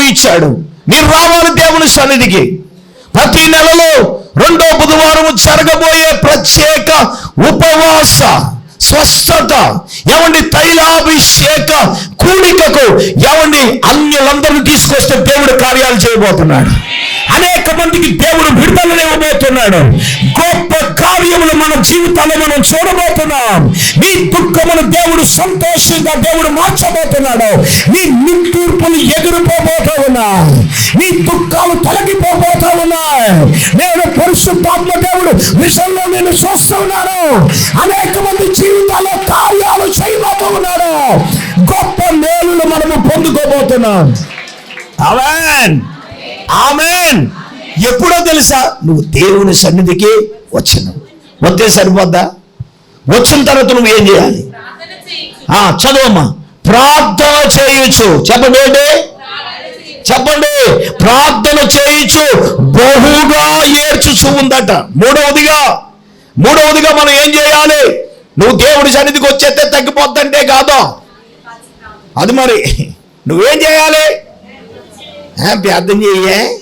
ఇచ్చాడు. మీరు రావాలి దేవుని సన్నిధికి. ప్రతి నెలలో రెండో బుధవారం జరగబోయే ప్రత్యేక ఉపవాస స్వస్థత ఏమండి తైలాభిషేక కూడికకు ఎవండి అన్యులందరినీ తీసుకొస్తే దేవుడు కార్యాలు చేయబోతున్నాడు. అనేక మందికి దేవుడు విడుదల ఇవ్వబోతున్నాడు. గొప్ప కార్యములు మన జీవితాల్లో మనం చూడబోతున్నాం. నీ దుఃఖమును దేవుడు సంతోషంగా దేవుడు మార్చబోతున్నాడు. నీ నిట్టూర్పులు ఎగిరిపోబోతా ఉన్నాయి. నీ దుఃఖాలు తొలగిపోబోతా ఉన్నాయి. నేను పరిశుద్ధాత్మ దేవుడు విషయంలో నేను చూస్తున్నాను అనేక మంది జీవితాల్లో కార్యాలు చేయబోతూ ఉన్నాడు. గొప్ప మేలులు మనము పొందుకోబోతున్నాం. ఆమెన్. ఆమెన్. ఎప్పుడో తెలుసా? నువ్వు దేవుని సన్నిధికి వచ్చినావు వస్తే సరిపోద్దా? వచ్చిన తర్వాత నువ్వు ఏం చేయాలి? ప్రార్థన చేయించు. ఆ చదవమ్మా. ప్రార్థన చేయొచ్చు చెప్పండి ఏంటి చెప్పండి. ప్రార్థన చేయొచ్చు బహుగా ఏడ్చుచు ఉందట. మూడవదిగా మూడవదిగా మనం ఏం చేయాలి? నువ్వు దేవుడి సన్నిధికి వచ్చేస్తే తగ్గిపోద్దంటే కాదు? అది మరి. నువ్వేం చేయాలి? ప్రార్థన చెయ్యే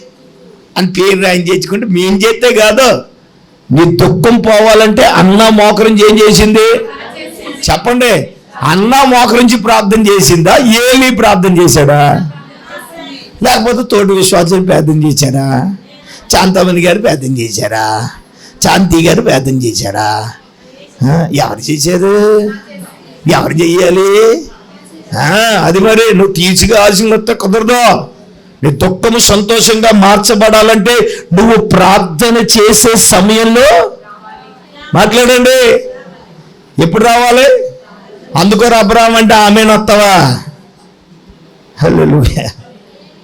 అని పేరు రాయం చేయించుకుంటే మేం చేస్తే కాదు. నీ దుఃఖం పోవాలంటే అన్న మోకరించి ఏం చేసింది? చెప్పండి. అన్న మోకరించి ప్రార్థన చేసిందా? ఏమి ప్రార్థన చేశాడా? లేకపోతే తోటి విశ్వాసం ప్రార్థన చేశారా? శాంతమణి గారు ప్రార్థన చేశారా? శాంతి గారు ప్రార్థన చేశారా? ఎవరు చేశారు? ఎవరు చెయ్యాలి అది మరి నువ్వు తీసుకాల్సిన కుదరదు. నీ దుఃఖము సంతోషంగా మార్చబడాలంటే నువ్వు ప్రార్థన చేసే సమయంలో మాట్లాడండి. ఎప్పుడు రావాలి? అందుకో అబ్రాహం అంటే ఆమెనొస్తావా హలో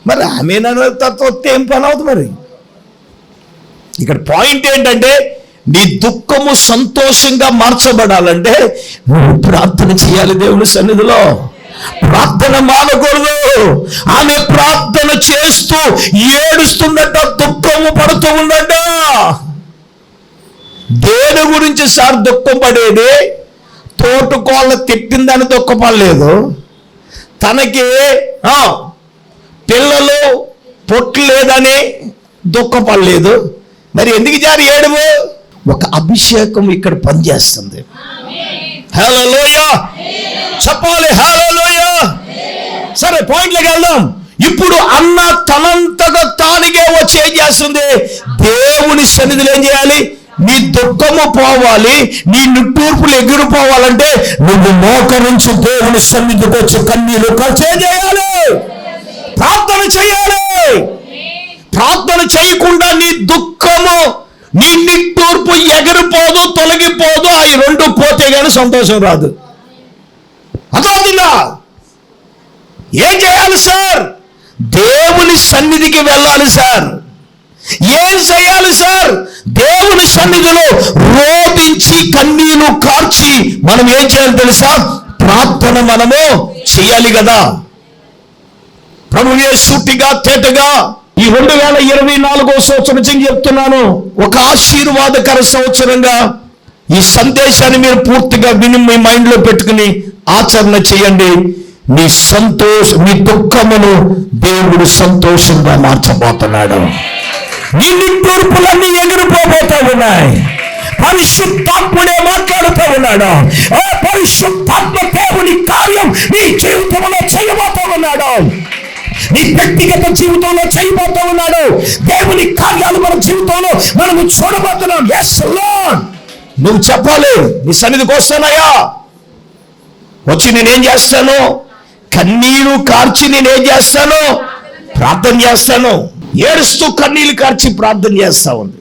మరి ఆమెన వస్తే ఏం పని అవుతుంది మరి? ఇక్కడ పాయింట్ ఏంటంటే నీ దుఃఖము సంతోషంగా మార్చబడాలంటే నువ్వు ప్రార్థన చేయాలి దేవుని సన్నిధిలో. ప్రార్థన మానకూడదు. ఆమె ప్రార్థన చేస్తూ ఏడుస్తుందట దుఃఖము పడుతూ ఉందట దేని గురించి సార్ దుఃఖం పడేది తోటుకోళ్ళ తిట్టిందని దుఃఖపడలేదు. తనకి పిల్లలు పొట్టు లేదనే దుఃఖపడలేదు. మరి ఎందుకు జారి ఏడుము? ఒక అభిషేకం ఇక్కడ పనిచేస్తుంది. హలోయ చెప్పాలి హలోయ సరే పాయింట్లోకి వెళ్దాం. ఇప్పుడు అన్న తనంతగా తానిగే వచ్చి ఏం చేస్తుంది? దేవుని సన్నిధిలో ఏం చేయాలి? నీ దుఃఖము పోవాలి నీ నిట్టూర్పులు ఎగిరిపోవాలంటే నువ్వు మోకరించి దేవుని సన్నిధికి వచ్చి కన్నీళ్ళు ఖర్చు చేయాలి? ప్రార్థన చేయాలి. ప్రార్థన చేయకుండా నీ దుఃఖము నీ నిట్టూర్పు ఎగిరిపోదు తొలగిపోదు. అవి రెండు పోతే గానీ సంతోషం రాదు. అర్థమవుతుందా ఏం చేయాలి సార్? దేవుని సన్నిధికి వెళ్ళాలి సార్. ఏం చేయాలి సార్? దేవుని సన్నిధిలో రోధించి కన్నీలు కార్చి మనం ఏం చేయాలి తెలుసా? ప్రార్థన మనము చేయాలి కదా. ప్రభుయే సూటిగా తేటగా ఈ రెండు వేల ఇరవై నాలుగో సంవత్సరం నుంచి చెప్తున్నాను. ఒక ఆశీర్వాదకర సంవత్సరంగా ఈ సందేశాన్ని మీరు పూర్తిగా విని మీ మైండ్లో పెట్టుకుని ఆచరణ చేయండి. మీ సంతోష మీ దుఃఖమును దేవుడు సంతోషంగా మార్చబోతున్నాడు. నీ నిట్టూర్పులన్నీ ఎగిరిపోబోతా ఉన్నాయి. పరిశుద్ధాత్ముడే మాట్లాడుతూ ఉన్నాడు. ఆ పరిశుద్ధాత్మ దేవుని కార్యం నీ జీవితంలో చేయబోతా ఉన్నాడు. నీ వ్యక్తిగత జీవితంలో చేయబోతూ ఉన్నాడు. దేవుని కార్యాలు మన జీవితంలో మనము చూడబోతున్నాం. ఎస్ లార్డ్ నువ్వు చెప్పాలి. నీ సన్నిధికి వస్తానయ్యా వచ్చి నేనేం చేస్తాను? కన్నీరు కార్చి నేనేం చేస్తాను? ప్రార్థన చేస్తాను. ఏడుస్తూ కన్నీళ్ళు కార్చి ప్రార్థన చేస్తా ఉంది.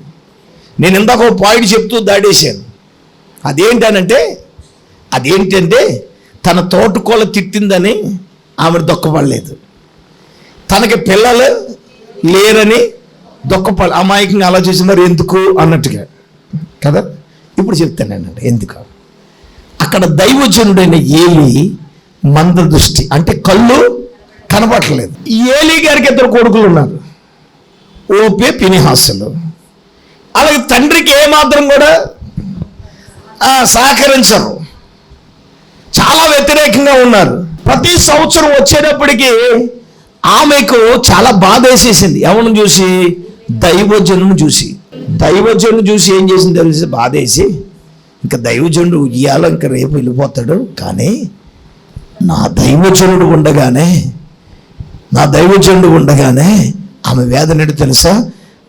నేను ఇందాక ఒక పాయింట్ చెప్తూ దాడేశాను అదేంటనంటే అదేంటంటే తన తోటకోళ్ళ తిట్టిందని ఆమె దొక్కపడలేదు తనకి పిల్లలు లేరని దుఃఖపడ అమాయకంగా అలా మరి ఎందుకు అన్నట్టుగా. కదా? ఇప్పుడు చెప్తానండి ఎందుకు? అక్కడ దైవజనుడైన ఏలి మంద దృష్టి అంటే కళ్ళు కనపడలేదు ఏలి గారికి ఇద్దరు కొడుకులు ఉన్నారు. ఓపే పినిహాసులు. అలాగే తండ్రికి ఏమాత్రం కూడా సహకరించరు. చాలా వ్యతిరేకంగా ఉన్నారు. ప్రతి సంవత్సరం వచ్చేటప్పటికి ఆమెకు చాలా బాధ వేసేసింది. ఎవరిని చూసి? దైవజనుని చూసి. దైవజనుని చూసి ఏం చేసింది తెలిసి? బాధ వేసి ఇంకా దైవజనుడు ఇవాళ ఇంకా రేపు వెళ్ళిపోతాడు. కానీ నా దైవజనుడు ఉండగానే నా దైవజనుడు ఉండగానే ఆమె వేదన తెలుసా?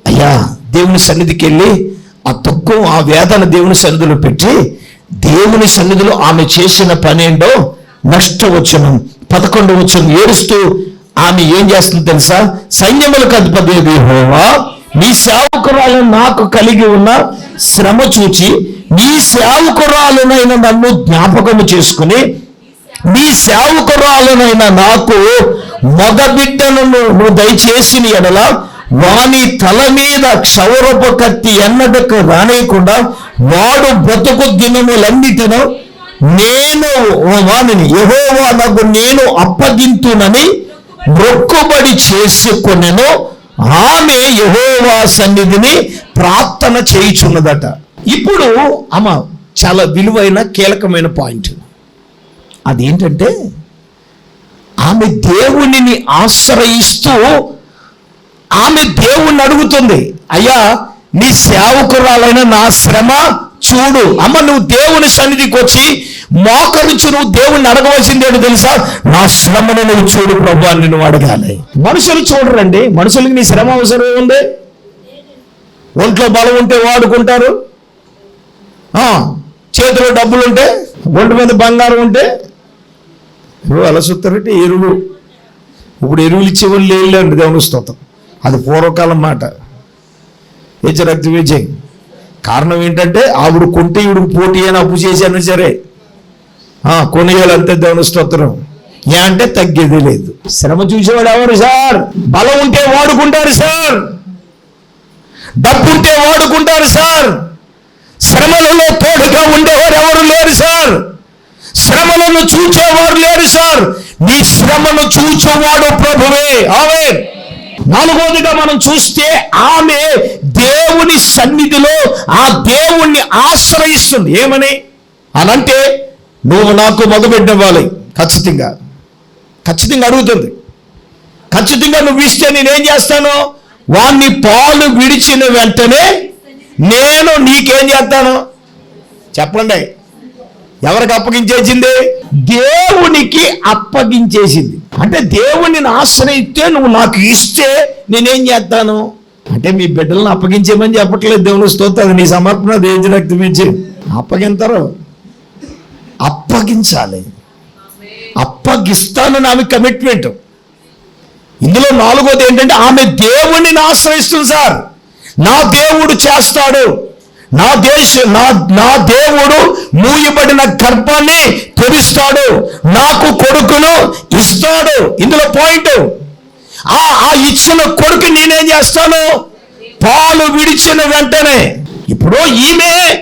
అయ్యా దేవుని సన్నిధికి వెళ్ళి ఆ దుఃఖం ఆ వేదన దేవుని సన్నిధిలో పెట్టి దేవుని సన్నిధిలో ఆమె చేసిన పనేంటో నష్టవచనం పదకొండు వచ్చనం ఏడుస్తూ ఆమె ఏం చేస్తుంది తెలుసా? సైన్యములకు అధిపతి హోవా నీ సేవకురాలను నాకు కలిగి ఉన్న శ్రమ చూచి నీ సేవకురాలనైన నన్ను జ్ఞాపకము చేసుకుని నీ సేవకురాలనైన నాకు మగ బిడ్డను నువ్వు దయచేసిన ఎడల వాని తల మీద క్షౌరపు కత్తి ఎన్నడకు రానేయకుండా వాడు బ్రతుకు దినములన్నిటిను నేను వానిని యహోవా నాకు నేను అప్పగింతునని మొక్కుబడి చేసుకొనెను ఆమె యహోవా సన్నిధిని ప్రార్థన చేయుచున్నదట. ఇప్పుడు అమ్మ చాలా విలువైన కీలకమైన పాయింట్. అదేంటంటే ఆమె దేవునిని ఆశ్రయిస్తూ ఆమె దేవుణ్ణి అడుగుతుంది అయ్యా నీ సేవకురాలైన నా శ్రమ చూడు. అమ్మ నువ్వు దేవుని సన్నిధికి వచ్చి మోకరించి నువ్వు దేవుణ్ణి అడగవలసింది ఏంటో తెలుసా? నా శ్రమను నువ్వు చూడు ప్రభు అని నువ్వు అడగాలి. మనుషులు చూడరండి. మనుషులకి నీ శ్రమ అవసరం ఉంది ఒంట్లో బలం ఉంటే వాడుకుంటారు. చేతిలో డబ్బులు ఉంటే ఒంటి మీద బంగారం ఉంటే ఇప్పుడు అలా చూస్తారంటే ఎరువు. ఇప్పుడు ఎరువులు ఇచ్చేవాళ్ళు లేదు దేవుని స్తోత్రం. అది పూర్వకాలం మాట. హెచ్చ రక్తి విజయ్. కారణం ఏంటంటే ఆవిడ కొంటే ఈవిడ పోటీ అని అప్పు చేశాను సరే. ఆ, కొనియాలి అంతే దేవుని స్తోత్రం. ఏ అంటే తగ్గేది లేదు. శ్రమ చూసేవాడు ఎవరు సార్? బలం ఉంటే వాడుకుంటారు సార్. డబ్బు ఉంటే వాడుకుంటారు సార్. శ్రమలలో తోడుగా ఉండేవారు ఎవరు లేరు సార్. శ్రమలను చూచేవారు లేరు సార్. నీ శ్రమను చూచేవాడు ప్రభువే. ఆమె నాలుగోదిగా మనం చూస్తే ఆమె దేవుని సన్నిధిలో ఆ దేవుణ్ణి ఆశ్రయిస్తుంది. ఏమని? అనంటే నువ్వు నాకు మగబెట్టివ్వాలి ఖచ్చితంగా. ఖచ్చితంగా అడుగుతుంది. ఖచ్చితంగా నువ్వు ఇస్తే నేనేం చేస్తాను? వాణ్ణి పాలు విడిచిన వెంటనే నేను నీకేం చేస్తాను? చెప్పండి. ఎవరికి అప్పగించేసింది? దేవునికి అప్పగించేసింది. అంటే దేవునిని ఆశ్రయిస్తే నువ్వు నాకు ఇస్తే నేనేం చేస్తాను? అంటే మీ బిడ్డలను అప్పగించేమని చెప్పట్లేదు దేవుని స్తోత్రం నీ సమర్పణ దేని మించి అప్పగింతరు. అప్పగించాలి. అప్పగిస్తానని ఆమె కమిట్మెంట్ ఇందులో నాలుగోది ఏంటంటే ఆమె దేవుణ్ణి ఆశ్రయిస్తుంది సార్. నా దేవుడు చేస్తాడు. నా దేశ నా నా దేవుడు మూయబడిన గర్భాన్ని తెరుస్తాడు. నాకు కొడుకును ఇస్తాడు. ఇందులో పాయింట్ ఆ ఆ ఇచ్చిన కొడుకు నేనేం చేస్తాను? పాలు విడిచిన వెంటనే. ఇప్పుడు ఈమె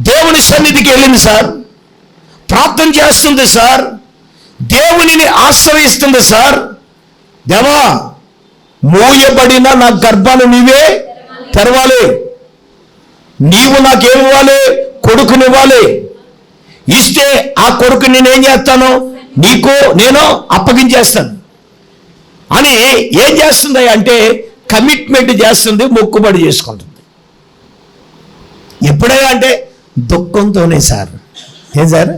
దేవుని సన్నిధికి వెళ్ళింది సార్. ప్రార్థన చేస్తుంది సార్. దేవునిని ఆశ్రయిస్తుంది సార్. దేవా మోయబడిన నా గర్భాన్ని నీవే తెరవాలి. నీవు నాకేమివ్వాలి కొడుకునివ్వాలి ఇస్తే ఆ కొడుకు నేనేం చేస్తాను? నీకు నేను అప్పగించేస్తాను. అని ఏం చేస్తుంది అంటే కమిట్మెంట్ చేస్తుంది మొక్కుబడి చేసుకుంటుంది. ఎప్పుడైనా అంటే దుఃఖంతోనే సార్. ఏం సార్?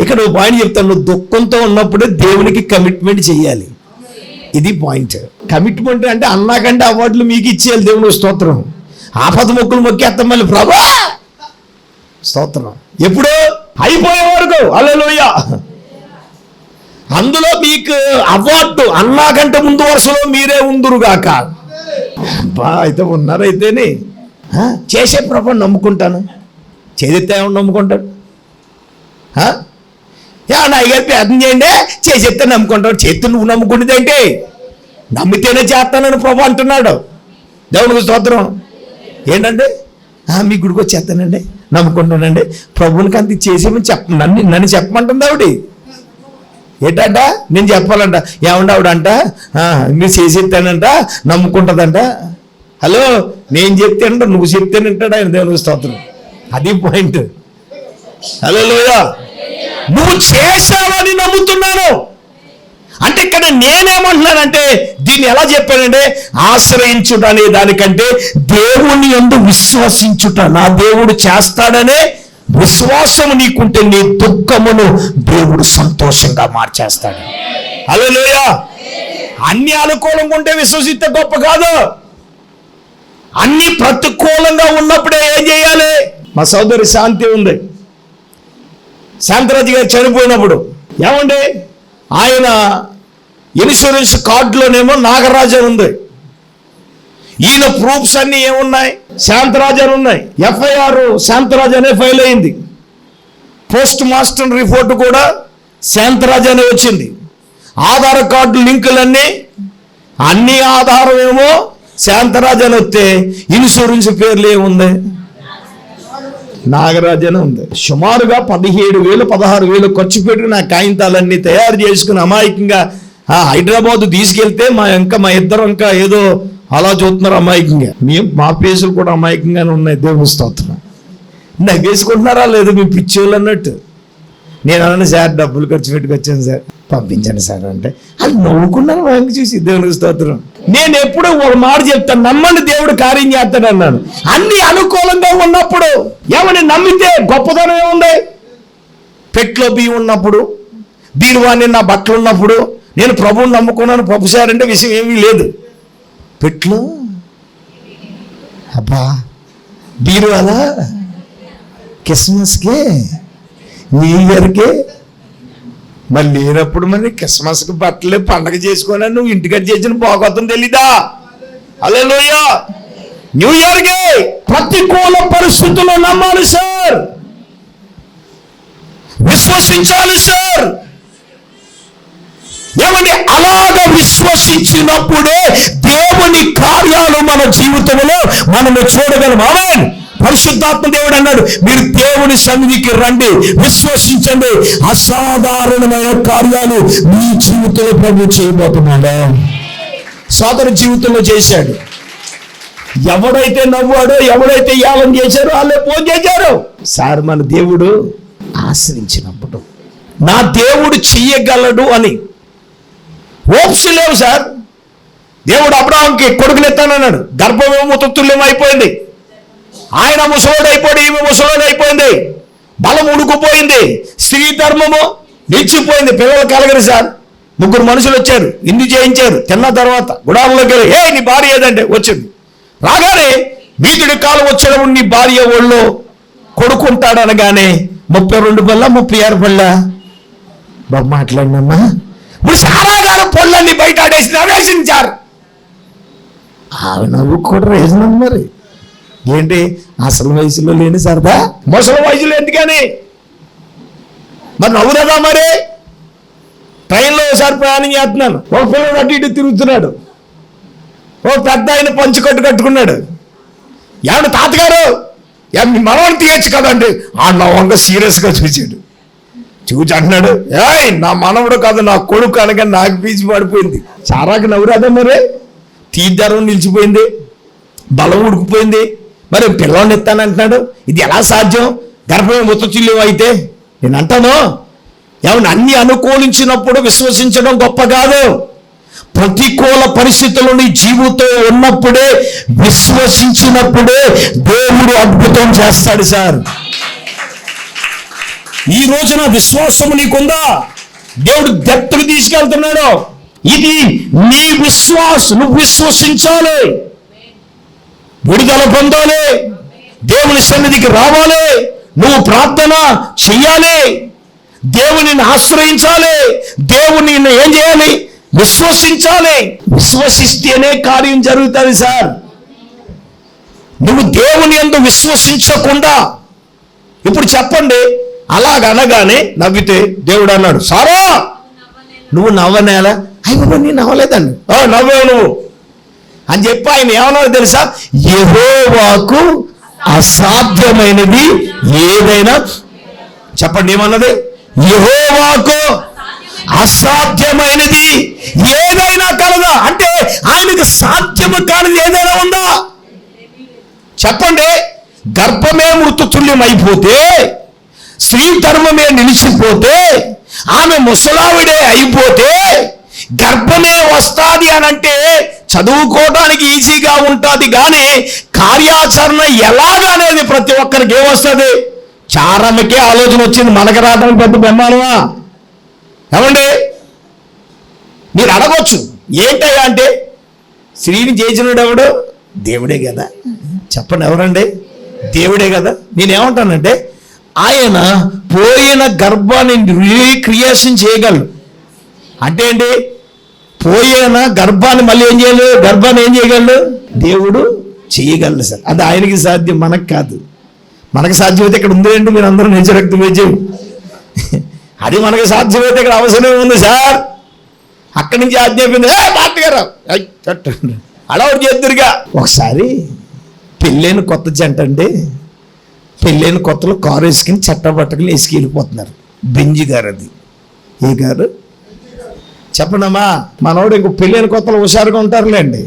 ఇక్కడ నువ్వు పాయింట్ చెప్తాను నువ్వు దుఃఖంతో ఉన్నప్పుడే దేవునికి కమిట్మెంట్ చేయాలి. ఇది పాయింట్. కమిట్మెంట్ అంటే అన్నాకంటే అవార్డులు మీకు ఇచ్చేయాలి దేవుని స్తోత్రం. ఆపద మొక్కులు మొక్కేస్తాం మళ్ళీ ప్రభా! స్తోత్రం. ఎప్పుడు అయిపోయే వరకు. అలలోయ అందులో మీకు అవార్డు అన్నాకంటే ముందు వరుసలో మీరే ఉందురుగాక. బా అయితే ఉన్నారైతేనే చేసే ప్రభు నమ్ముకుంటాను. చేదితే ఏమన్నా నమ్ముకుంటాడు? ఆ? నా అయ్యారు ప్రార్థన చేయండి చేసేస్తే నమ్ముకుంటాడు. చేతి నువ్వు నమ్ముకునేది ఏంటి? నమ్మితేనే చేస్తానని ప్రభు అంటున్నాడు. దేవునికి స్తోత్రం. ఏంటంటే మీ గుడికి వచ్చేస్తానండి. నమ్ముకుంటానండి ప్రభునికి అంత చేసేమని చెప్ప నన్ను నన్ను చెప్పమంటుంది ఆవిడ. ఏంటంట నేను చెప్పాలంట. ఏమండి ఆవిడంట? "ఆ, మీరు చేసేస్తానంట నమ్ముకుంటుందంట. హలో నేను చెప్తానంట నువ్వు చెప్తేనంటాడు ఆయన దేవుని స్తోత్రం. అది పాయింట్ హలో లోయా నువ్వు చేశావని నమ్ముతున్నాను. అంటే ఇక్కడ నేనేమంటున్నానంటే దీన్ని ఎలా చెప్పానంటే ఆశ్రయించుట అనే దానికంటే దేవుణ్ణి ఎందు విశ్వసించుట. నా దేవుడు చేస్తాడనే విశ్వాసము నీకుంటే నీ దుఃఖమును దేవుడు సంతోషంగా మార్చేస్తాడు. హలోయ అన్ని అనుకూలంగా ఉంటే విశ్వసిస్తే గొప్ప కాదు. అన్ని ప్రతికూలంగా ఉన్నప్పుడే ఏం చేయాలి? మా సోదరి శాంతి ఉంది. శాంతరాజు గారు చనిపోయినప్పుడు ఏమండి? ఆయన ఇన్సూరెన్స్ కార్డులోనేమో నాగరాజ ఉంది. ఈయన ప్రూఫ్స్ అన్ని ఏమున్నాయి? శాంతరాజ్ అని ఉన్నాయి. ఎఫ్ఐఆర్ శాంతరాజు అనే ఫైల్ అయింది. పోస్ట్ మాస్టర్ రిపోర్ట్ కూడా శాంతరాజు అనే వచ్చింది. ఆధార్ కార్డు లింకులన్నీ అన్ని ఆధారం ఏమో శాంతరాజు అని వస్తే ఇన్సూరెన్స్ పేర్లు ఏముంది? నాగరాజ్ అని ఉంది. సుమారుగా పదిహేడు వేలు పదహారు వేలు ఖర్చు పెట్టి నా కాగితాలన్నీ తయారు చేసుకుని అమాయకంగా హైదరాబాద్ తీసుకెళ్తే మా ఇంకా మా ఇద్దరు ఇంకా ఏదో అలా చూస్తున్నారు అమాయకంగా. మేము మా పేసులు కూడా అమాయకంగానే ఉన్నాయి. దేవుని స్తోత్రం. నవ్వేసుకుంటున్నారా లేదు మీ పిచ్చోళ్ళు అన్నట్టు? నేను అన్నాను సార్ డబ్బులు ఖర్చు పెట్టుకొచ్చాను సార్. పంపించండి సార్ అంటే. అది నవ్వుకున్నాను వెనక్కి చూసి దేవునికి స్తోత్రం. నేను ఎప్పుడు ఒక మాట చెప్తాను నమ్మండి దేవుడు కార్యం చేస్తాడు అన్నాను. అన్ని అనుకూలంగా ఉన్నప్పుడు ఏమని నమ్మితే గొప్పతనం ఏముంది? పెట్లో బియ్యం ఉన్నప్పుడు బీరువాణి నా బట్టలు ఉన్నప్పుడు నేను ప్రభువుని నమ్ముకున్నాను ప్రభు సార్ అంటే విషయం ఏమీ లేదు. పెట్లు? అబ్బా బీరువాలా క్రిస్మస్కి? న్యూ ఇయర్కి? మరి లేనప్పుడు మరి క్రిస్మస్కి బట్టలు పండగ చేసుకోనా నువ్వు ఇంటికట్ చేసిన పోగొత్తం తెలీదా? అలే లోయ న్యూ ఇయర్కి! ప్రతికూల పరిస్థితుల్లో నమ్మాలి సార్! విశ్వసించాలి సార్! ఏమంటే అలాగ విశ్వసించినప్పుడే దేవుని కార్యాలు మన జీవితంలో మనము చూడగలం. ఆమెన్. పరిశుద్ధాత్మ దేవుడు అన్నాడు మీరు దేవుని సన్నిధికి రండి విశ్వసించండి. అసాధారణమైన కార్యాలు మీ జీవితంలో ప్రభు చేయబోతున్నాడా. సోదరు జీవితంలో చేశాడు. ఎవడైతే నవ్వాడో ఎవడైతే యావం చేశారో వాళ్ళే ఫోన్ చేశారు. సార్ మన దేవుడు ఆశ్రయించినప్పుడు నా దేవుడు చెయ్యగలడు అని. హోప్స్ లేవు సార్. దేవుడు అబ్రాహంకి కొడుకునెత్తానన్నాడు గర్భమేమో తొత్తుల్యం అయిపోయింది. ఆయన ముసలోడు అయిపోయి ఈమె ముసలోడు అయిపోయింది. బలం ఉడుకుపోయింది. స్త్రీ ధర్మము నిలిచిపోయింది. పిల్లలు కలగరు సార్. ముగ్గురు మనుషులు వచ్చారు. ఇందు చేయించారు. తిన్న తర్వాత గుడారంలోకి వెళ్ళి ఏ నీ భార్య ఏదంటే? వచ్చింది. రాగానే వీధుడి కాలం వచ్చేటప్పుడు నీ భార్య ఒళ్ళు కొడుకుంటాడు అనగానే ముప్పై రెండు పళ్ళ ముప్పై ఆరు పళ్ళ. బాబు మాట్లాడినమ్మా. ఇప్పుడు సారా గారు పొల్లన్ని బయట ఆడేసి నవేశించారు ఆవి నవ్వు కూడా రేసినాం మరి. ఏంటి? అసలు వయసులో లేని సరదా? ముసలి వయసులో ఎందుకని? మరి నవ్వురదా మరి? ట్రైన్లో ఒకసారి ప్రయాణం చేస్తున్నాను. ఒక పిల్లడు అటు ఇటు తిరుగుతున్నాడు. ఓ పెద్ద ఆయన పంచి కట్టు కట్టుకున్నాడు. ఏమన్నా తాతగారు? ఏ మీ మనవాడిని తీయచ్చు కదండి. ఆ నవ్వంగా సీరియస్గా చూసాడు చూచి అంటున్నాడు ఏయ్ నా మనవడు కాదు నా కొడుకు అనగా నాకు పీచి పడిపోయింది. చారాకి నవ్వురాదా మరి? తీర్థరం నిలిచిపోయింది బలం ఉడికిపోయింది. మరి పిల్లల్ని ఎత్తానంటున్నాడు ఇది ఎలా సాధ్యం? గర్భమే ముత్తచిల్లు అయితే. నేను అంటాను ఏమన్నా అన్ని అనుకూలించినప్పుడు విశ్వసించడం గొప్ప కాదు. ప్రతికూల పరిస్థితులు నీ జీవితం ఉన్నప్పుడే విశ్వసించినప్పుడే దేవుడు అద్భుతం చేస్తాడు సార్. ఈ రోజున విశ్వాసం నీకుందా? దేవుడు దత్తకు తీసుకెళ్తున్నాడు. ఇది నీ విశ్వాసం నువ్వు విశ్వసించాలి. విడుదల పొందాలి. దేవుని సన్నిధికి రావాలి. నువ్వు ప్రార్థన చెయ్యాలి. దేవునిని ఆశ్రయించాలి. దేవుని ఏం చేయాలి? విశ్వసించాలి. విశ్వసిస్తేనే కార్యం జరుగుతుంది సార్. నువ్వు దేవుని ఎందు విశ్వసించకుండా ఇప్పుడు చెప్పండి. అలాగనగానే నవ్వితే దేవుడు అన్నాడు సారా నువ్వు నవ్వనేలా? అయ్యో నీ నవ్వలేదండి. "ఆ, నవ్వావు నువ్వు. అని చెప్పి ఆయన ఏమన్నాడు తెలుసా? యెహోవాకు అసాధ్యమైనది ఏదైనా చెప్పండి ఏమన్నది? యెహోవాకు అసాధ్యమైనది ఏదైనా కలదా? అంటే ఆయనకు సాధ్యము కానిది ఏదైనా ఉందా? చెప్పండి గర్భమే మృతుతుల్యం అయిపోతే స్త్రీ ధర్మమే నిలిచిపోతే ఆమె ముసలావిడే అయిపోతే గర్భమే వస్తాది అని అంటే చదువుకోవడానికి ఈజీగా ఉంటుంది కానీ కార్యాచరణ ఎలాగనేది ప్రతి ఒక్కరికి ఏమొస్తుంది? చారమ్మకే ఆలోచన వచ్చింది మనకు రావడానికి పెద్ద బ్రహ్మాండమా? ఏమండి? మీరు అడగొచ్చు. ఏంటయ్యా అంటే స్త్రీని చేసినాడు ఎవడు? దేవుడే కదా. చెప్పండి ఎవరండి? దేవుడే కదా. నేనేమంటానంటే ఆయన పోయిన గర్భాన్ని రీక్రియేషన్ చేయగలడు. అంటే ఏంటి? పోయిన గర్భాన్ని మళ్ళీ ఏం చేయలేదు గర్భాన్ని ఏం చేయగలడు? దేవుడు చేయగలడు సార్. అది ఆయనకి సాధ్యం మనకు కాదు. మనకు సాధ్యమైతే ఇక్కడ ఉంది ఏంటి మీరు అందరూ నిజరక్త విజయం అది మనకి సాధ్యమైతే ఇక్కడ అవసరం ఉంది సార్. అక్కడి నుంచి ఆజ్ఞాపింది ఏ పాటగారు గారు! ఐ, చేద్దరుగా. ఒకసారి పెళ్ళైన కొత్త జంట అండి. పెళ్ళైన కొత్తలో కారు వేసుకుని చట్ట పట్టుకుని వేసుకెళ్ళిపోతున్నారు. బెంజి గారు అది. ఏ గారు? చెప్పండమ్మా మనోడు ఇంకో పెళ్ళైన కొత్తలు హుషారుగా ఉంటారులేండి.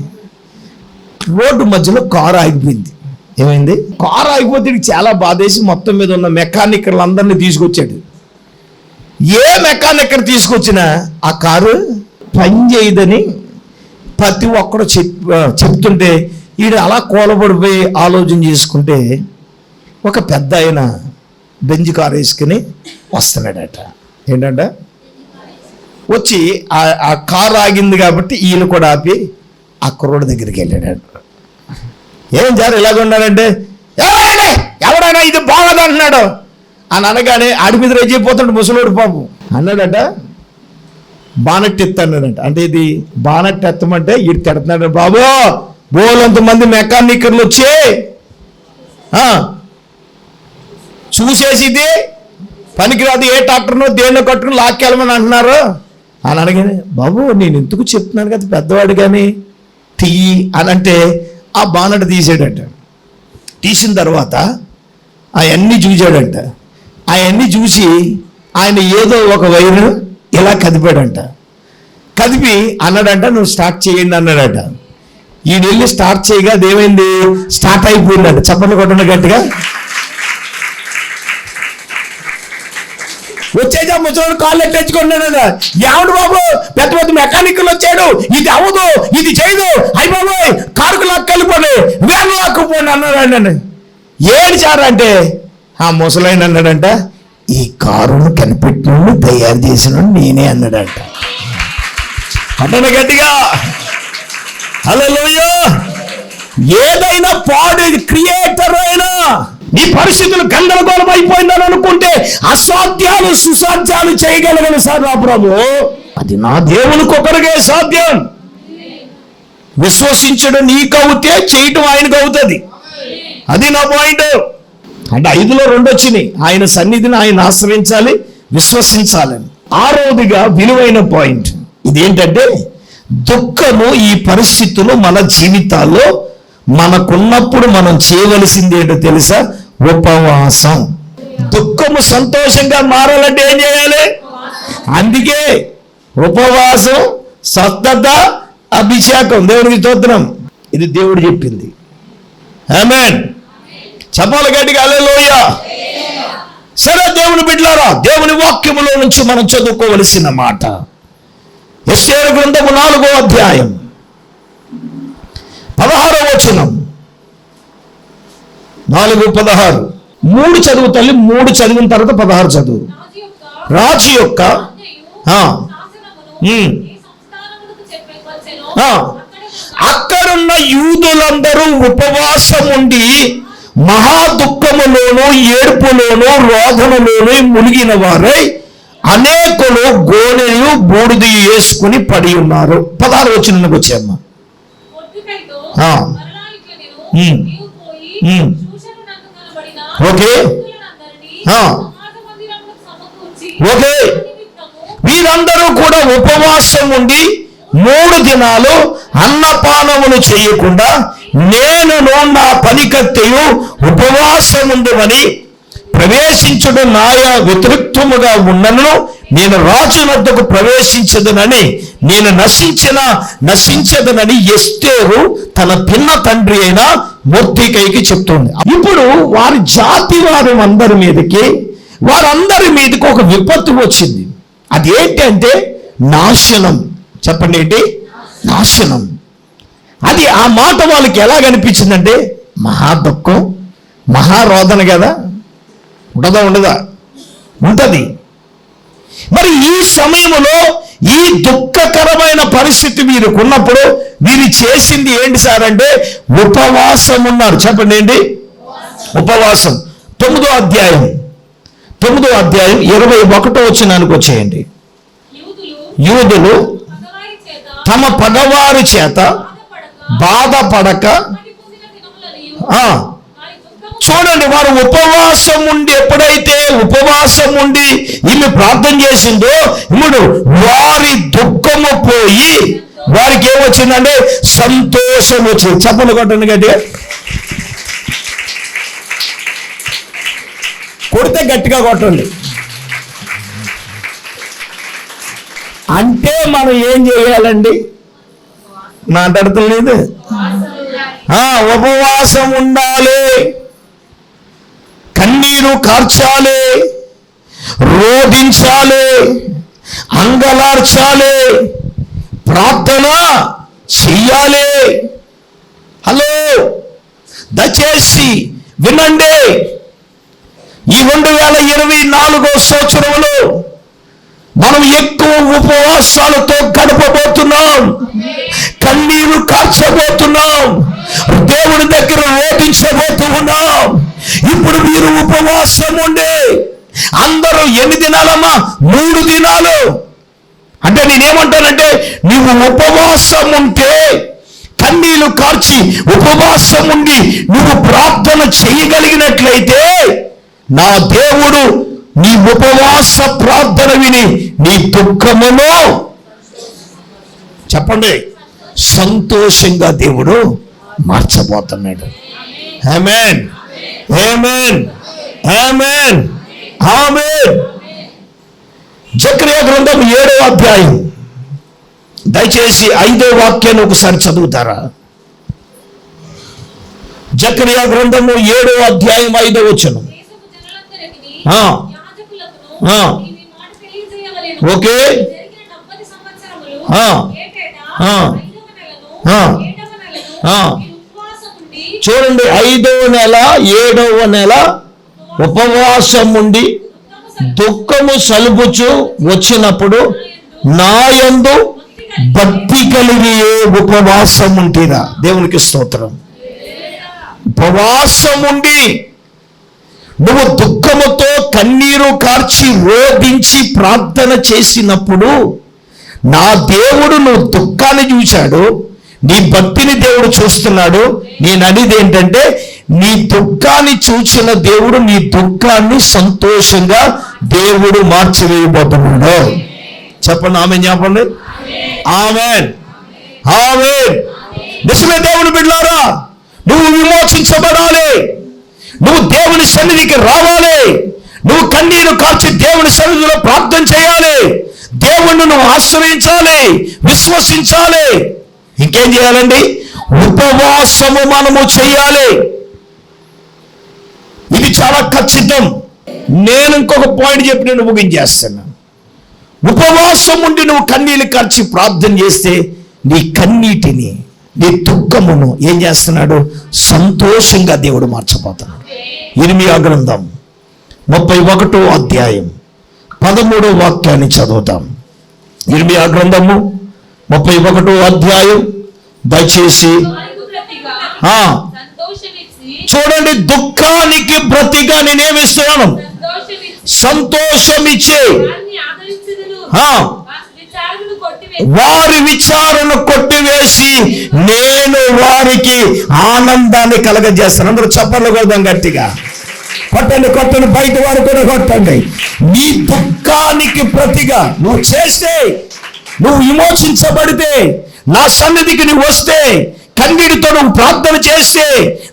రోడ్డు మధ్యలో కారు ఆగిపోయింది. ఏమైంది? కారు ఆగిపోతే చాలా బాధేసి మొత్తం మీద ఉన్న మెకానికల్ అందరినీ తీసుకొచ్చాడు. ఏ మెకానికర్ తీసుకొచ్చినా ఆ కారు పని చేయదని ప్రతి ఒక్కడు చెప్ చెప్తుంటే ఈడు అలా కూలబడిపోయి ఆలోచన చేసుకుంటే ఒక పెద్ద ఆయన బెంజ్ కారు వేసుకుని వస్తున్నాడట. ఏంటంటే? వచ్చి ఆ- కారు ఆగింది కాబట్టి ఈయన కూడా ఆపి ఆ కుర్రోడి దగ్గరికి వెళ్ళాడు. ఏం సార్ ఇలాగ ఉన్నాడంటే ఎవరైనా ఎవడైనా ఇది బాగదు అంటున్నాడు. అని అనగానే ఆడి మీద రెచ్చిపోతాడు ముసలోడు పాపం. అన్నాడట బానట్ ఎత్తన్నాడంట. అంటే ఇది బానట్ ఎత్తమంటే ఇటు తిడుతున్నాడు. బాబు బోలంత మంది మెకానికర్లు వచ్చి చూసేసి ఇది పనికిరాదు ఏ ట్రాక్టర్నో దేన్నో కట్టుకుని లాక్కెళ్ళమని అంటున్నారు. అని అనగానే బాబు నేను ఎందుకు చెప్తున్నాను కదా పెద్దవాడు కానీ తీయి అని అంటే ఆ బానట్ తీసాడంట తీసిన తర్వాత అవన్నీ చూశాడంట. అవన్నీ చూసి ఆయన ఏదో ఒక వైరు ఇలా కదిపాడంట. కదిపి అన్నాడంట నువ్వు స్టార్ట్ చేయండి అన్నాడట. ఈయన వెళ్ళి స్టార్ట్ చేయగా అదేమైంది స్టార్ట్ అయిపోయిందంట. చప్పట్లు కొట్టండి గట్టిగా. వచ్చేదా ముసలి కాళ్ళు తెచ్చుకున్నాడు ఏమడు బాబు? పెద్ద పెద్ద మెకానికల్ వచ్చాడు. ఇది అవ్వదు ఇది చేయదు. అయ్యి బాబోయ్ కారుకు లాక్కెళ్ళిపోండి. వేలు లాక్కుపోండి అన్నాడు అండి ఏడిచారంటే ఆ ముసలైన అన్నాడంట ఈ కారును కనిపెట్టిన తయారు చేసిన నేనే అన్నాడంట. అట్టన గట్టిగా. హలో ఏదైనా పాడు క్రియేటర్ అయినా. నీ పరిస్థితులు గందరగోళం అయిపోయిందని అనుకుంటే అసాధ్యాలు సుసాధ్యాలు చేయగలగను సార్ ప్రభు. అది నా దేవునికి ఒకరిగే సాధ్యం. విశ్వసించడం నీకు అవుతే చేయటం ఆయనకు అవుతుంది అది నా పాయింట్ అంటే ఐదులో రెండు వచ్చినాయి. ఆయన సన్నిధిని ఆయన ఆశ్రయించాలి విశ్వసించాలని. ఆరోదిగా విలువైన పాయింట్ ఇదేంటంటే దుఃఖము ఈ పరిస్థితులు మన జీవితాల్లో మనకున్నప్పుడు మనం చేయవలసింది ఏంటో తెలుసా? ఉపవాసం. దుఃఖము సంతోషంగా మారాలంటే ఏం చేయాలి? అందుకే ఉపవాసం స్వస్థత అభిషేకం. దేవుడికి స్తోత్రం. ఇది దేవుడు చెప్పింది. ఆమెన్ చపాల గట్టిగా అల్లెలోయ సరే దేవుని బిడ్డలారా దేవుని వాక్యములో నుంచి మనం చదువుకోవలసిన మాట. ఎస్ఏరు గ్రంథము నాలుగో అధ్యాయం. పదహారో వచనం. నాలుగు పదహారు. మూడు చదువు తల్లి మూడు చదివిన తర్వాత పదహారు చదువు. రాజు యొక్క అక్కడున్న యూదులందరూ ఉపవాసం ఉండి మహా దుఃఖములోను ఏడుపులోను రోధనలోను మునిగిన వారై అనేకులు గోనెలు బూడిద వేసుకుని పడి ఉన్నారు. పదహారు వచ్చిన వచ్చామ్మా. ఓకే. ఓకే. వీరందరూ కూడా ఉపవాసం ఉండి మూడు దినాలు అన్నపానములు చేయకుండా నేను నా పనికత్తెయు ఉపవాసం ఉందని ప్రవేశించడం నాయ వ్యతిరిక్తముగా ఉన్నను నేను రాజు వద్దకు ప్రవేశించదనని నేను నశించిన నశించదనని ఎస్తేరు తన పిన్న తండ్రి అయిన మొత్తికైకి చెప్తుంది. ఇప్పుడు వారి జాతి వారి అందరి మీదకి వారందరి మీదకి ఒక విపత్తు వచ్చింది. అది ఏంటంటే నాశనం. చెప్పండి ఏంటి? నాశనం. అది ఆ మాట వాళ్ళకి ఎలా కనిపించిందంటే మహా దుఃఖం మహారోదన కదా? ఉండదా ఉండదా? ఉంటుంది. మరి ఈ సమయంలో ఈ దుఃఖకరమైన పరిస్థితి వీరుకున్నప్పుడు వీరు చేసింది ఏంటి సార్ అంటే ఉపవాసం ఉన్నారు చెప్పండి ఏంటి? ఉపవాసం. తొమ్మిదో అధ్యాయం. తొమ్మిదో అధ్యాయం ఇరవై ఒకటో వచ్చినానికి వచ్చేయండి. యూదులు తమ పగవారి చేత బాధపడక చూడండి వారు ఉపవాసం ఉండి ఎప్పుడైతే ఉపవాసం ఉండి ఈమె ప్రార్థన చేసిందో ఇప్పుడు వారి దుఃఖము పోయి వచ్చిందంటే సంతోషం వచ్చింది. చెప్పండి కొట్టండి గట్టిగా. కొడితే గట్టిగా కొట్టండి. అంటే మనం ఏం చేయాలండి? మాట్లాడతలేదు ఆ, ఉపవాసం ఉండాలి. కన్నీరు కార్చాలి. రోధించాలి. అంగలార్చాలి. ప్రార్థన చెయ్యాలి. హలో దయచేసి వినండి. ఈ రెండు వేల ఇరవై నాలుగో సంవత్సరంలో మనం ఎక్కువ ఉపవాసాలతో గడపబోతున్నాం. కన్నీరు కార్చబోతున్నాం. దేవుడి దగ్గర రోధించబోతూ ఉన్నాం ఇప్పుడు మీరు ఉపవాసం ఉండే అందరూ ఎన్ని దినాలమ్మా మూడు దినాలు అంటే నేనేమంటానంటే నీవు ఉపవాసం ఉంటే కన్నీళ్ళు కార్చి ఉపవాసం ఉండి నువ్వు ప్రార్థన చేయగలిగినట్లయితే నా దేవుడు నీ ఉపవాస ప్రార్థన విని నీ దుఃఖమును చెప్పండి సంతోషంగా దేవుడు మార్చబోతున్నాడు. ఆమెన్ ఆమెన్ ఆమెన్ ఆమెన్ జక్రియా గ్రంథం ఏడో అధ్యాయం. దయచేసి ఐదో వాక్యాన్ని ఒకసారి చదువుతారా? జక్రియా గ్రంథము ఏడో అధ్యాయం ఐదో తెలియజేయవలెను. ఓకే. ఏడవ చూడండి ఐదవ నెల ఏడవ నెల ఉపవాసం ఉండి దుఃఖము సలుపుచు వచ్చినప్పుడు నాయందు భక్తి కలిగి ఉపవాసం ఉంటేనా దేవునికి స్తోత్రం. ఉపవాసం ఉండి నువ్వు దుఃఖముతో కన్నీరు కార్చి రోధించి ప్రార్థన చేసినప్పుడు నా దేవుడు నువ్వు దుఃఖాన్ని చూశాడు నీ భక్తిని దేవుడు చూస్తున్నాడు నేను అనేది ఏంటంటే నీ దుఃఖాన్ని చూసిన దేవుడు నీ దుఃఖాన్ని సంతోషంగా దేవుడు మార్చివేయబోతున్నాడు. చెప్పండి ఆమె చెప్పండి. ఆమె ఆమె నిజమే దేవుని బిడ్డారా నువ్వు విమోచించబడాలి. నువ్వు దేవుని సన్నిధికి రావాలి. నువ్వు కన్నీరు కార్చి దేవుని సన్నిధిలో ప్రార్థన చేయాలి. దేవుణ్ణి నువ్వు ఆశ్రయించాలి విశ్వసించాలి. ఇంకేం చేయాలండి? ఉపవాసము మనము చేయాలి. ఇది చాలా ఖచ్చితం. నేను ఇంకొక పాయింట్ చెప్పి నేను ముగించేస్తున్నాను ఉపవాసం ఉండి నువ్వు కన్నీళ్ళు ఖర్చి ప్రార్థన చేస్తే నీ కన్నీటిని నీ దుఃఖమును ఏం చేస్తున్నాడు? సంతోషంగా దేవుడు మార్చబోతున్నాడు. ఇరిమియా గ్రంథం ముప్పై ఒకటో అధ్యాయం పదమూడో వాక్యాన్ని చదువుతాం. ఇరిమియా గ్రంథము ముప్పై ఒకటో అధ్యాయం దయచేసి వారికి ప్రతిగా ఆ, సంతోషమిచ్చి చూడండి దుఃఖానికి ప్రతిగా నేనేమిస్తున్నాను. ఆదరించుదును. ఆ. వారి విచారణ కొట్టివేసి నేను వారికి ఆనందాన్ని కలగజేస్తాను. అందరూ చప్పట్లు కొడదాం గట్టిగా. కొట్టండి కొట్టండి బయట వారు కూడా కొట్టండి. నీ దుఃఖానికి ప్రతిగా నువ్వు చేస్తే నువ్వు విమోచించబడితే నా సన్నిధికి నువ్వు వస్తే కన్నీటితో నువ్వు ప్రార్థన చేస్తే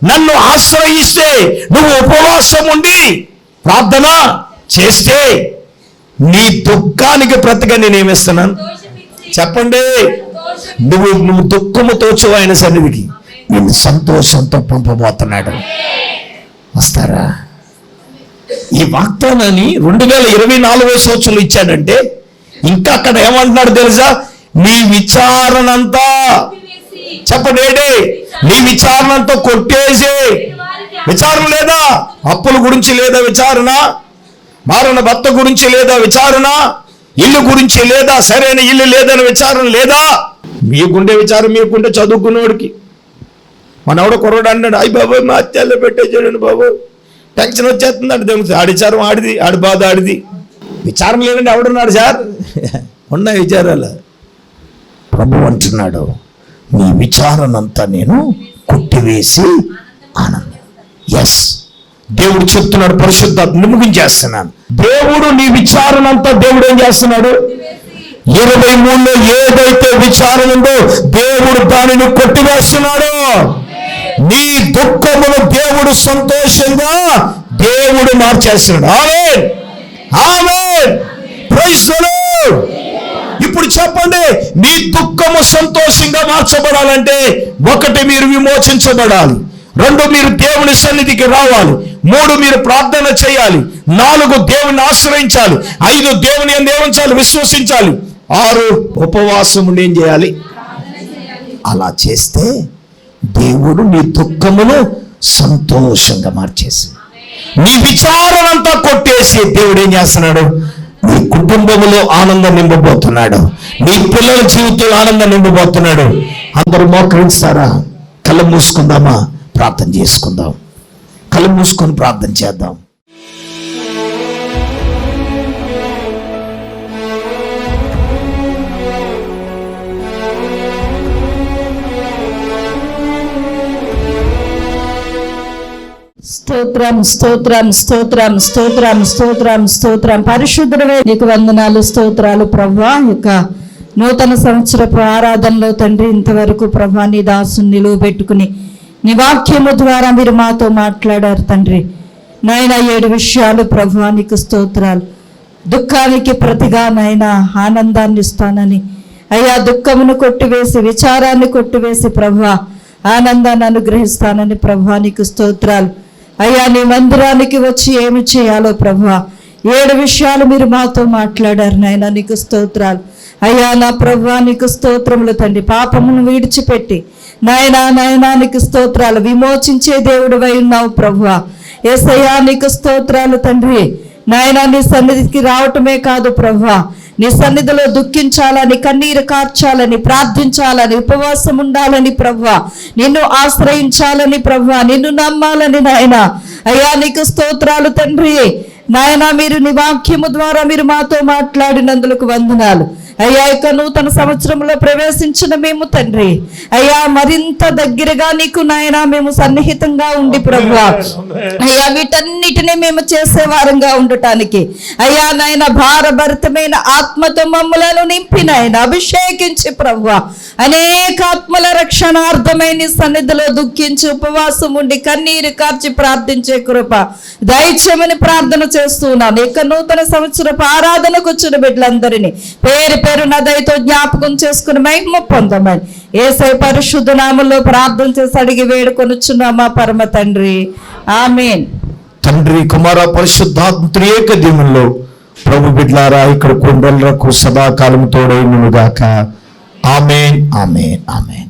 నన్ను ఆశ్రయిస్తే నువ్వు ఉపవాసం ఉండి ప్రార్థన చేస్తే నీ దుఃఖానికి ప్రతిగా నేనేమిస్తున్నాను చెప్పండి. నువ్వు నువ్వు దుఃఖముతో వచ్చావు ఆయన సన్నిధికి. నేను సంతోషంతో పంపబోతున్నాడు. వస్తారా? ఈ వాగ్దానాన్ని రెండు వేల ఇరవై నాలుగో సంవత్సరంలో ఇచ్చాడంటే ఇంకా అక్కడ ఏమంటున్నాడు తెలుసా? నీ విచారణంతా చెప్పండి ఏంటి? నీ విచారణతో అంతా కొట్టేసి విచారణ లేదా? అప్పుల గురించి లేదా విచారణ? మారిన భర్త గురించి లేదా విచారణ? ఇల్లు గురించి లేదా? సరైన ఇల్లు లేదని విచారణ లేదా? మీకుండే విచారం మీకుంటే చదువుకున్నోడికి. మన ఎవడో కుర్రాడు అన్నాడు అయ్యి బాబు మా అత్యాల్లో పెట్టేసాడు బాబు. టెన్షన్ వచ్చేస్తుందండి దేవుడు ఆడిచారం విచారం ఆడిది ఆడి బాధ ఆడిది. విచారం లేదండి ఎవడున్నాడు సార్? ఉన్నాయి విచారాలు. ప్రభు అంటున్నాడు. నీ విచారణంతా నేను కొట్టివేసి ఆనందం. ఎస్ దేవుడు చెప్తున్నాడు పరిశుద్ధాత్మ ముగించేస్తున్నాను. దేవుడు నీ విచారణ అంతా దేవుడు ఏం చేస్తున్నాడు? ఇరవై మూడులో ఏదైతే విచారణ ఉందో దేవుడు దానిని కొట్టివేస్తున్నాడు. నీ దుఃఖమును దేవుడు సంతోషంగా దేవుడు మార్చేస్తున్నాడు. ఆమె ఆమె ఇప్పుడు చెప్పండి మీ దుఃఖము సంతోషంగా మార్చబడాలంటే ఒకటి మీరు విమోచించబడాలి రెండు మీరు దేవుని సన్నిధికి రావాలి మూడు మీరు ప్రార్థన చేయాలి నాలుగు దేవుని ఆశ్రయించాలి ఐదు దేవుని దేవించాలి విశ్వసించాలి ఆరు ఉపవాసము ఉండి ఏం చేయాలి? అలా చేస్తే దేవుడు నీ దుఃఖమును సంతోషంగా మార్చేసి నీ విచారణంతా కొట్టేసి దేవుడు ఏం చేస్తున్నాడు? నీ కుటుంబంలో ఆనందం నింపబోతున్నాడు. నీ పిల్లల జీవితంలో ఆనందం నింపబోతున్నాడు. అందరూ మోకరిస్తారా కళ్ళు మూసుకుందామా? ప్రార్థన చేసుకుందాం. కళ్ళు మూసుకొని ప్రార్థన చేద్దాం. స్తోత్రం స్తోత్రం స్తోత్రం స్తోత్రం స్తోత్రం స్తోత్రం. పరిశుద్ధమే నీకు వందనాలు స్తోత్రాలు ప్రభా. యొక్క నూతన సంవత్సరపు ఆరాధనలో తండ్రి ఇంతవరకు ప్రభా నీ దాసుని నిలువ పెట్టుకుని నీ వాక్యము ద్వారా మీరు మాతో మాట్లాడారు తండ్రి. నాయన ఏడు విషయాలు ప్రభా నీకు స్తోత్రాలు. దుఃఖానికి ప్రతిగా నాయన ఆనందాన్ని ఇస్తానని. అయ్యా దుఃఖమును కొట్టివేసి విచారాన్ని కొట్టివేసి ప్రభా ఆనందాన్ని అనుగ్రహిస్తానని ప్రభా నీకు స్తోత్రాలు. అయ్యా నీ మందిరానికి వచ్చి ఏమి చేయాలో ప్రభు? ఏడు విషయాలు మీరు మాతో మాట్లాడారు నాయన నీకు స్తోత్రాలు. అయ్యా నా ప్రభా నీకు స్తోత్రములు తండ్రి. పాపమును విడిచిపెట్టి నాయనా నాయనా నీకు స్తోత్రాలు. విమోచించే దేవుడు ఉన్నావు ప్రభు. ఏసయ్యా నీకు స్తోత్రాలు తండ్రి. నాయనా నీ సన్నిధికి రావటమే కాదు ప్రభా. నీ సన్నిధిలో దుఃఖించాలని కన్నీరు కార్చాలని ప్రార్థించాలని ఉపవాసం ఉండాలని ప్రవ్వా. నిన్ను ఆశ్రయించాలని ప్రవ్వా. నిన్ను నమ్మాలని నాయన. అయ్యా నీకు స్తోత్రాలు తండ్రి. నాయన మీరు నీ వాక్యము ద్వారా మీరు మాతో మాట్లాడినందులకు వందనాలు. అయ్యా యొక్క నూతన సంవత్సరంలో ప్రవేశించిన మేము తండ్రి. అయ్యా మరింత దగ్గరగా నీకు నాయన మేము సన్నిహితంగా ఉండి ప్రభు. అయ్యా వీటన్నిటిని మేము చేసే వారంగా ఉండటానికి. అయ్యా నాయన భారభరితమైన ఆత్మతో మమ్మలను నింపి నాయన అభిషేకించి ప్రభు. అనేక ఆత్మల రక్షణార్థమై నీ సన్నిధిలో దుఃఖించి ఉపవాసం ఉండి కన్నీరు కార్చి ప్రార్థించే కృప దయచేయమని ప్రార్థన చేస్తున్నాను. ఇక నూతన సంవత్సరపు ఆరాధనకు వచ్చిన బిడ్డలందరినీ పేరు పేరు నదయతో జ్ఞాపకం చేసుకుని మహిమ పొందమని. ఏసై పరిశుద్ధ నామంలో ప్రార్థన చేసి అడిగి వేడుకొనుచున్నామా పరమ తండ్రి. ఆమెన్. తండ్రి కుమార పరిశుద్ధాత్మ త్రియేక దీవుల్లో ప్రభు బిడ్లారా ఇక్కడ కొండలకు సదాకాలం తోడైనగాక ఆమెన్ ఆమెన్ ఆమెన్.